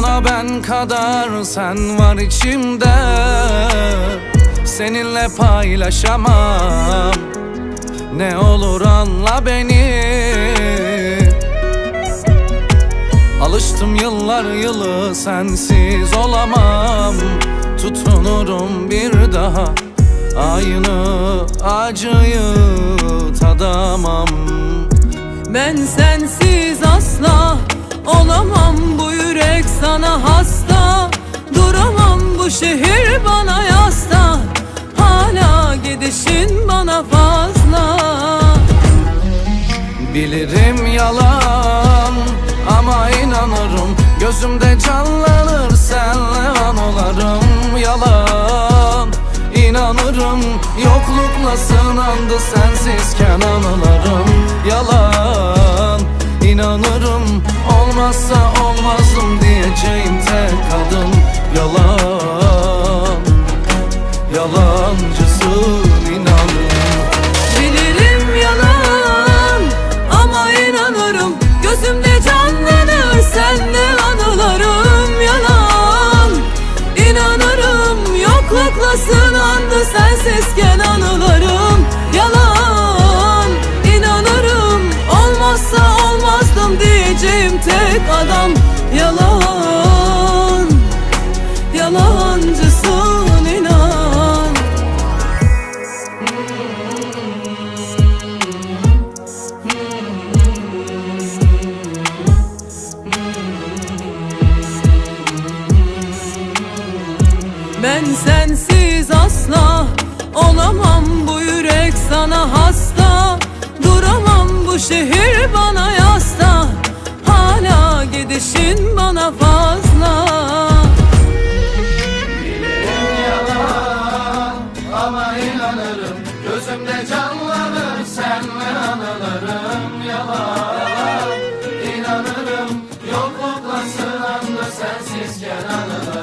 Can kadar sen var içimde. Seninle paylaşamam. Ne olur anla beni. Alıştım yıllar yılı sensiz olamam. Tutunurum bir daha. Aynı acıyı tadamam. Ben sensiz şehir bana yasta Hala gidişin bana fazla. Bilirim yalan ama inanırım. Gözümde canlanır senle anılarım Yalan inanırım. Yoklukla sınandı sensizken anılarım. Yalan inanırım. Olmazsa yalancısın inanırım Bilirim yalan ama inanırım. Gözümde canlanır senle anılarım yalan. İnanırım yoklukla sınandı sensizken anılarım yalan. İnanırım olmazsa olmazdım diyeceğim tek adam yalan Ben sensiz asla olamam bu yürek sana hasta. Duramam bu şehir bana yasta. Hala gidişin bana fazla. Bilirim yalan ama inanırım. Gözümde canlanır sen ve anılarım yalan. İnanırım yoklukla sınandı sensizken anılarım